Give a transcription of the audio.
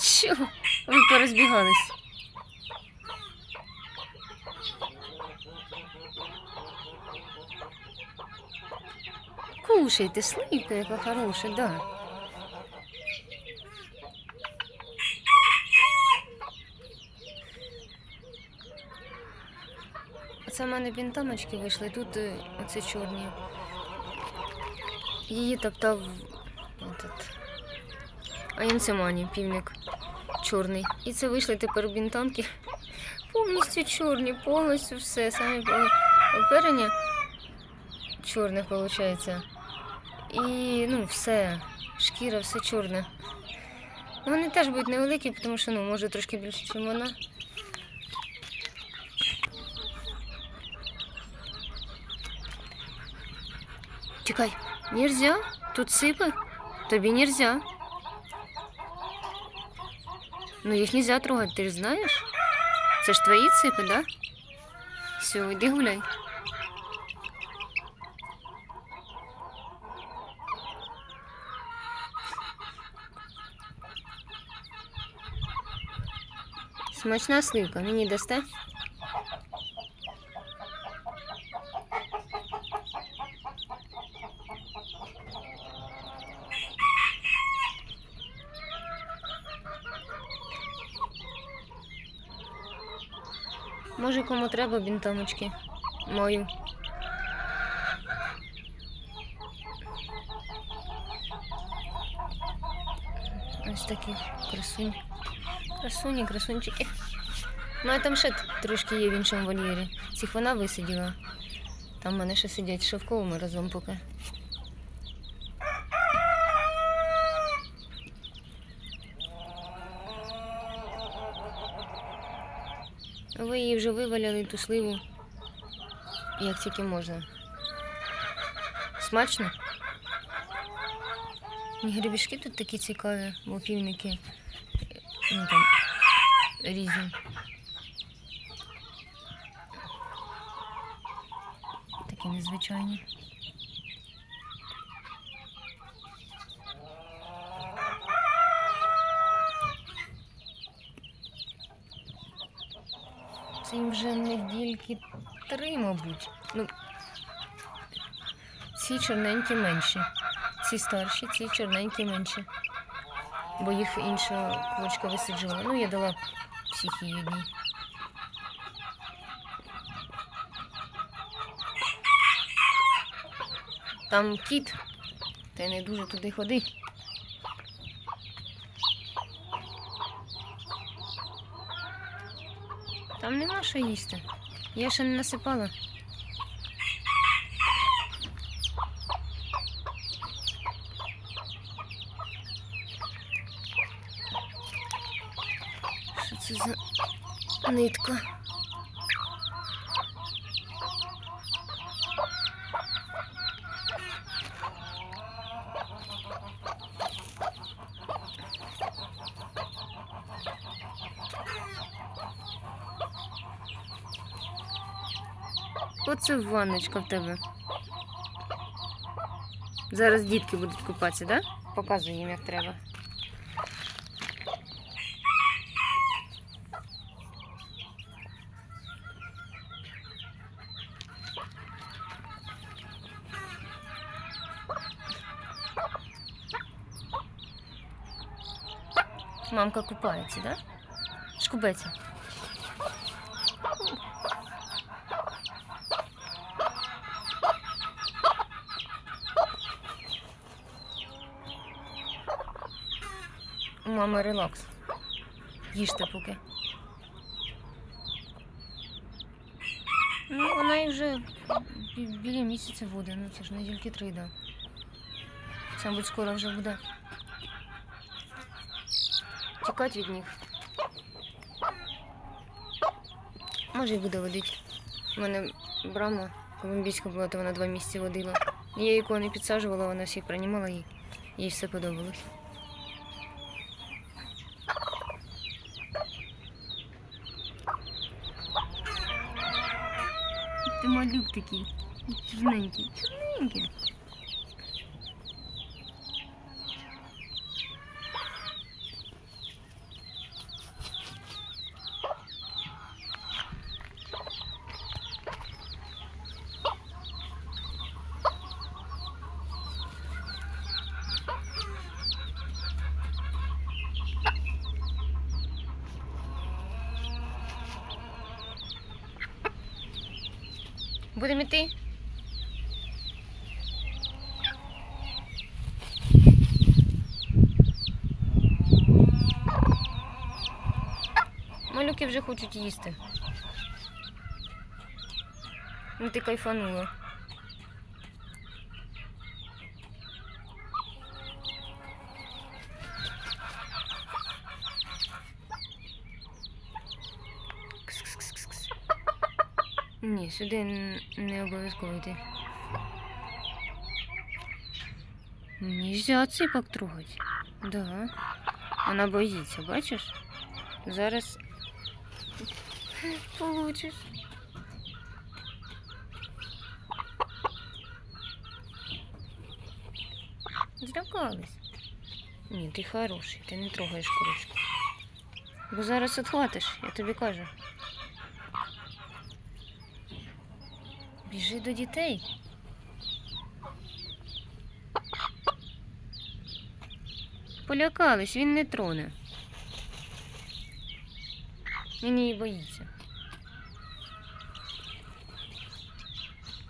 Чого? Ви порозбігались. Кушайте, сливка яка хороша, да. Оце в мене бінтамочки вийшли, тут е, оце чорні. Її топтав этот, Аянцемані, півник чорний. І це вийшли тепер бінтамки повністю чорні, повністю все. Саме оперення чорне виходить. І ну, все, шкіра, все чорне. Ну, Вони теж будуть невеликі, тому що ну, може трошки більше, ніж вона. Чекай, нельзя. Тут сипи. Тобі нельзя. Ну, їх нельзя трогати, ти ж знаєш? Це ж твої ципи, да? Все, йди гуляй. Смачна сливка, мені дасте? Може, кому треба бінтамочки? Мою. Ось такі красуні. Красуні, красунчики. Ну, а там ще трошки є в іншому вольєрі. Цих вона висиділа. Там вони ще сидять в шовковому разом поки. Ви її вже виваляли ту сливу, як тільки можна. Смачно? І Гребішки тут такі цікаві, бо півники ну, там, різні. Такі незвичайні. Це їм вже недільки три, мабуть. Ну, ці чорненькі менші. Ці старші, ці чорненькі менші. Бо їх інша квочка висаджувала. Ну, я дала всіх її одній. Там кіт, ти не дуже туди ходи. Там нема що їсти. Я ще не насипала. Що це за нитка? Оце ванночка в тебе. Зараз дітки будуть купатися, так? Да? Показуй їм, як треба. Мамка купається, да? Шкубеться. У мами релакс. Їжте поки. Ну, вона і вже бі- біля місяця буде, ну це ж недільки три, да. Це, мабуть, скоро вже буде. Тікати від них. Може і буде водити. У мене брама колумбійська була, то вона два місяці водила. Я її коли не підсаджувала, вона всіх приймала їй. Їй все подобалось. Ти малюк такий. Чорненький. Чорненький. Будемо йти? Малюки вже хочуть їсти. Ну ти кайфанула. Ні, сюди не обов'язково йти. Нельзя ципок трогать. Да. Вона боїться, бачиш? Зараз получиш. Злякались. Ні, ти хороший, ти не трогаєш курочку. Бо зараз відхватиш, я тобі кажу. Біжи до дітей. Полякались, він не троне. Він її боїться.